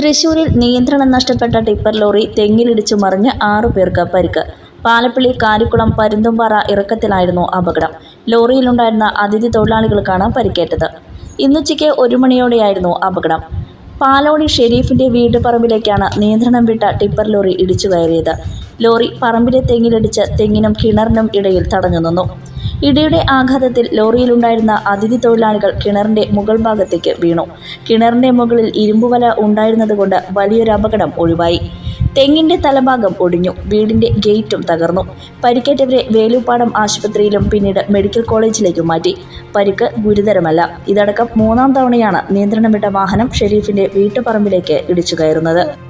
തൃശൂരിൽ നിയന്ത്രണം നഷ്ടപ്പെട്ട ടിപ്പർ ലോറി തെങ്ങിലിടിച്ചു മറിഞ്ഞ് ആറു പേർക്ക് പരിക്ക്. പാലപ്പള്ളി കാരിക്കുളം പരുന്തുംപാറ ഇറക്കത്തിലായിരുന്നു അപകടം. ലോറിയിലുണ്ടായിരുന്ന അതിഥി തൊഴിലാളികൾക്കാണ് പരിക്കേറ്റത്. ഇന്നുച്ചയ്ക്ക് ഒരു മണിയോടെയായിരുന്നു അപകടം. പാലോടി ഷെരീഫിന്റെ വീട് പറമ്പിലേക്കാണ് നിയന്ത്രണം വിട്ട ടിപ്പർ ലോറി ഇടിച്ചു കയറിയത്. ലോറി പറമ്പിലെ തെങ്ങിലിടിച്ച് തെങ്ങിനും കിണറിനും ഇടയിൽ തടഞ്ഞു നിന്നു. ഇടിയുടെ ആഘാതത്തിൽ ലോറിയിലുണ്ടായിരുന്ന അതിഥി തൊഴിലാളികൾ കിണറിന്റെ മുകൾ ഭാഗത്തേക്ക് വീണു. കിണറിന്റെ മുകളിൽ ഇരുമ്പുവല ഉണ്ടായിരുന്നതുകൊണ്ട് വലിയൊരു അപകടം ഒഴിവായി. തെങ്ങിന്റെ തലഭാഗം ഒടിഞ്ഞു. വീടിന്റെ ഗേറ്റും തകർന്നു. പരിക്കേറ്റവരെ വേലുപ്പാടം ആശുപത്രിയിലും പിന്നീട് മെഡിക്കൽ കോളേജിലേക്കും മാറ്റി. പരിക്ക് ഗുരുതരമല്ല. ഇതടക്കം മൂന്നാം തവണയാണ് നിയന്ത്രണം വിട്ട വാഹനം ഷെരീഫിന്റെ വീട്ടുപറമ്പിലേക്ക് ഇടിച്ചു കയറുന്നത്.